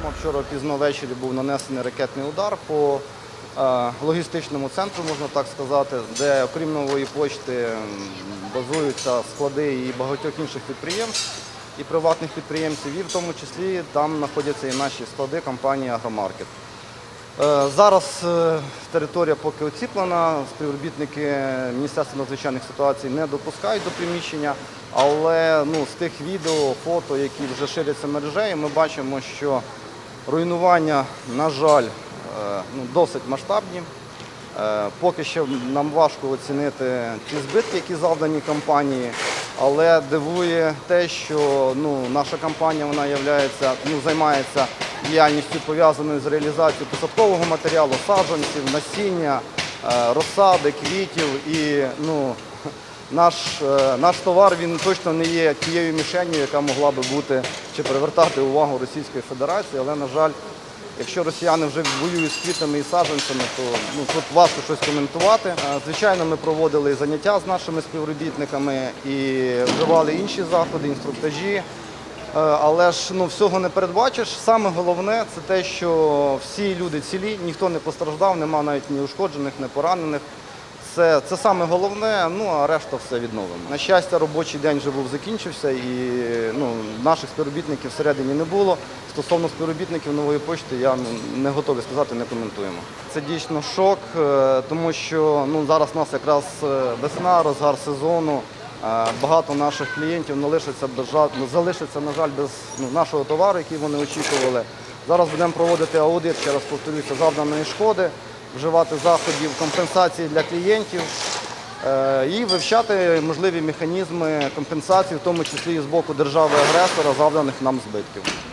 відомо, вчора пізно ввечері був нанесений ракетний удар по е, логістичному центру, можна так сказати, де окрім нової почти базуються склади і багатьох інших підприємств і приватних підприємців, і в тому числі там знаходяться і наші склади компанії Агромаркет. Е, Зараз е, територія поки оціплена, співробітники Міністерства надзвичайних ситуацій не допускають до приміщення, але ну, з тих відео, фото, які вже ширяться мережею, ми бачимо, що руйнування, на жаль, е, ну, досить масштабні. Е, Поки що нам важко оцінити ті збитки, які завдані компанії, але дивує те, що ну, наша компанія вона являється, ну, займається діяльністю пов'язаною з реалізацією посадкового матеріалу, саджанців, насіння, е, розсади, квітів. І ну, наш, е, наш товар він точно не є тією мішенью, яка могла би бути чи привертати увагу Російської Федерації, але, на жаль, Якщо росіяни вже воюють з квітами і саджанцями, то ну, тут важко щось коментувати. Е, Звичайно, ми проводили заняття з нашими співробітниками і вживали інші заходи, інструктажі. Е, Але ж ну, всього не передбачиш. Саме головне це те, що всі люди цілі, ніхто не постраждав, нема навіть ні ушкоджених, ні поранених. Це, це саме головне, ну а решта все відновимо. На щастя, робочий день вже був закінчився і ну, наших співробітників всередині не було. Стосовно співробітників нової почти я ну, не готовий сказати, не коментуємо. Це дійсно шок, е, тому що ну, зараз у нас якраз е, весна, розгар сезону. Е, Багато наших клієнтів не лишиться, без жа- ну, залишиться, на жаль, без ну, нашого товару, який вони очікували. Зараз будемо проводити аудит, ще раз повторюся, завданої шкоди, вживати заходів компенсації для клієнтів е, і вивчати можливі механізми компенсації, в тому числі і з боку держави-агресора, завданих нам збитків.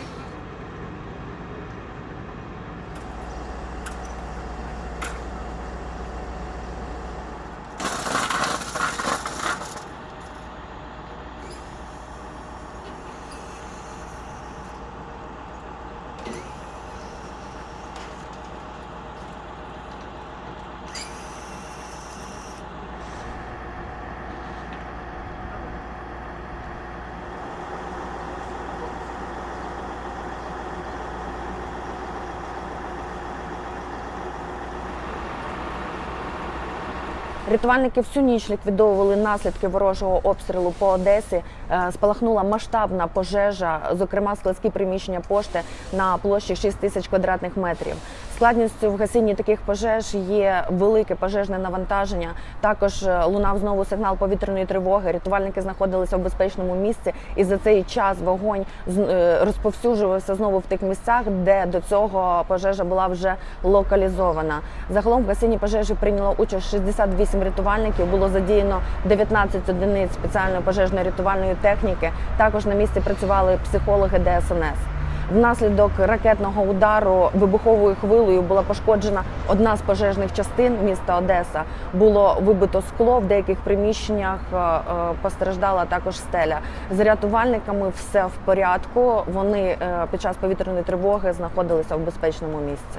Рятувальники всю ніч ліквідовували наслідки ворожого обстрілу по Одесі. Е, Спалахнула масштабна пожежа, зокрема складські приміщення пошти на площі 6 тисяч квадратних метрів. Складністю в гасінні таких пожеж є велике пожежне навантаження. Також е, лунав знову сигнал повітряної тривоги. Рятувальники знаходилися в безпечному місці, і за цей час вогонь е, розповсюджувався знову в тих місцях, де до цього пожежа була вже локалізована. Загалом в гасінні пожежі прийняло участь 68 рятувальників. Було задіяно 19 одиниць спеціальної пожежно-рятувальної техніки. Також на місці працювали психологи ДСНС. Внаслідок ракетного удару вибуховою хвилою була пошкоджена одна з пожежних частин міста Одеса. Було вибито скло в деяких приміщеннях. е, е, Постраждала також стеля. З рятувальниками все в порядку. Вони е, під час повітряної тривоги знаходилися в безпечному місці.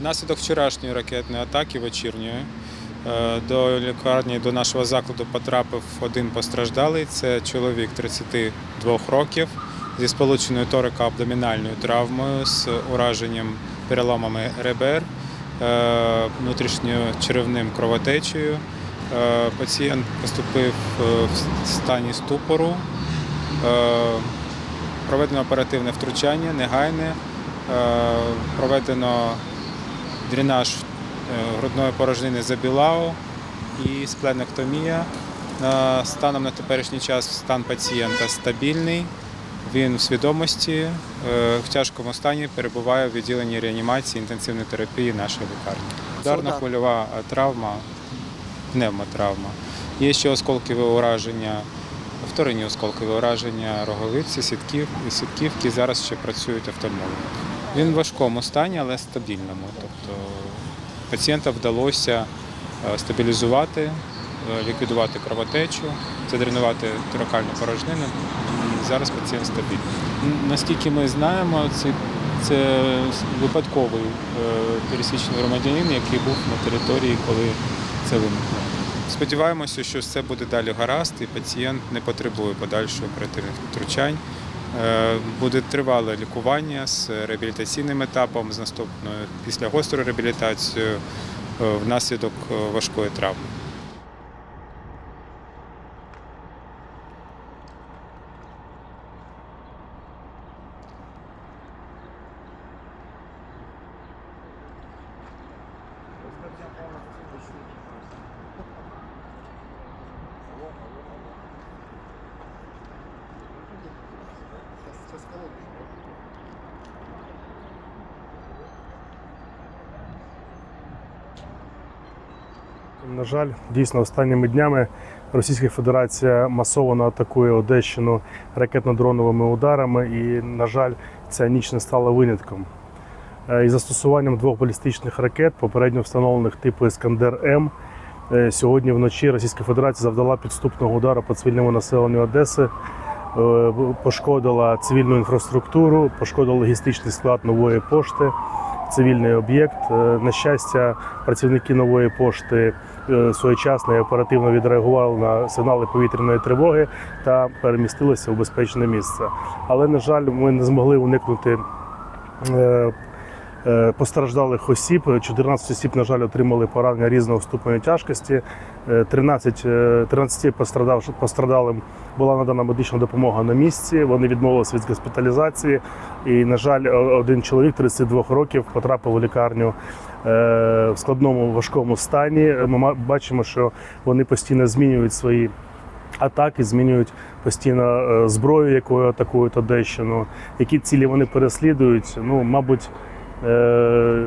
Внаслідок вчорашньої ракетної атаки вечірньої е, до лікарні до нашого закладу потрапив один постраждалий. Це чоловік 32 років зі сполученою торико-абдомінальною травмою з ураженням переломами ребер, е, внутрішньочеревним кровотечею. Е, Пацієнт поступив в стані ступору. Проведено оперативне втручання, негайне. Проведено дренаж е, грудної порожнини забілау і спленектомія. Станом на теперішній час стан пацієнта стабільний. Він в свідомості, е, в тяжкому стані перебуває в відділенні реанімації інтенсивної терапії нашої лікарні. Ударно-хвильова е, травма, пневмотравма. Є ще осколкове ураження, вторинні осколкові ураження роговиці, сітків, сітківки. Зараз ще працюють офтальмологи. Він в важкому стані, але стабільному. Тобто пацієнта вдалося е, стабілізувати, е, ліквідувати кровотечу, задренувати торакальну порожнину. Зараз пацієнт стабільний. Наскільки ми знаємо, це, це випадковий е, пересічний громадянин, який був на території, коли це виникло. Сподіваємося, що все буде далі гаразд, і пацієнт не потребує подальшого оперативних втручань. Е, Буде тривале лікування з реабілітаційним етапом, з наступною після гострої реабілітацією е, внаслідок е, важкої травми. На жаль, дійсно останніми днями Російська Федерація масово атакує Одещину ракетно-дроновими ударами, і, на жаль, ця ніч не стала винятком. Е, Із застосуванням двох балістичних ракет, попередньо встановлених типу Іскандер М, е, сьогодні вночі Російська Федерація завдала підступного удару по цивільному населенню Одеси, е, пошкодила цивільну інфраструктуру, пошкодила логістичний склад нової пошти цивільний об'єкт. Е, На щастя, працівники нової пошти е, своєчасно і оперативно відреагували на сигнали повітряної тривоги та перемістилися у безпечне місце. Але, на жаль, ми не змогли уникнути. Е, е, Постраждалих осіб 14 осіб, на жаль, отримали поранення різного ступеню тяжкості. Е, 13, е, 13 пострадавш- пострадалим була надана медична допомога на місці. Вони відмовилися від госпіталізації. І, на жаль, один чоловік 32 років потрапив у лікарню е, в складному важкому стані. Ми бачимо, що вони постійно змінюють свої атаки, змінюють постійно е, зброю, якою атакують Одещину. Які цілі вони переслідують? Ну, мабуть. Е,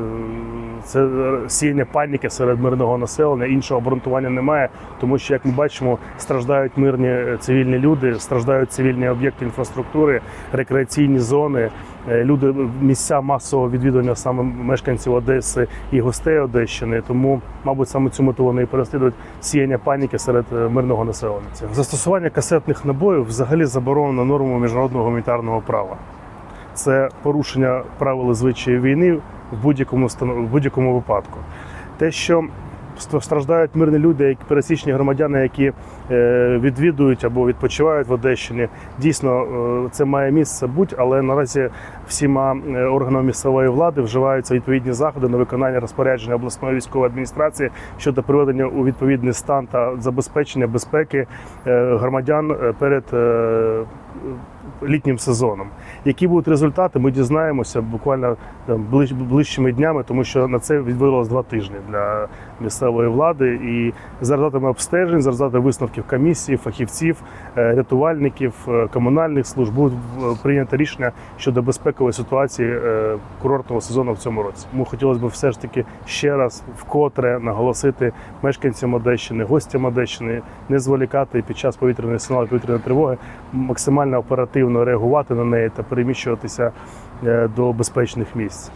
Це сіяння паніки серед мирного населення, іншого обґрунтування немає, тому що, як ми бачимо, страждають мирні е, цивільні люди, страждають цивільні об'єкти інфраструктури, рекреаційні зони, е, люди місця масового відвідування саме мешканців Одеси і гостей Одещини. Тому, мабуть, саме цю мету вони і переслідують сіяння паніки серед мирного населення. Застосування касетних набоїв взагалі заборонено нормами міжнародного гуманітарного права. Це порушення правил і звичаїв війни в будь-якому в будь-якому випадку. Те, що ст- страждають мирні люди, як пересічні громадяни, які е, відвідують або відпочивають в Одещині, дійсно е, це має місце бути, але наразі всіма е, органами місцевої влади вживаються відповідні заходи на виконання розпорядження обласної військової адміністрації щодо приведення у відповідний стан та забезпечення безпеки громадян перед літнім сезоном. Які будуть результати, ми дізнаємося буквально там, ближ- ближчими днями, тому що на це відводилось два тижні для місцевої влади. І за результатами обстежень, за результатами висновків комісії, фахівців, е, рятувальників, е, комунальних служб буде е, прийнято рішення щодо безпекової ситуації е, курортного сезону в цьому році. Тому хотілося б все ж таки ще раз вкотре наголосити мешканцям Одещини, гостям Одещини, не зволікати під час повітряної сигналу повітряної тривоги, максимально оперативно реагувати на неї та переміщуватися е, до безпечних місць.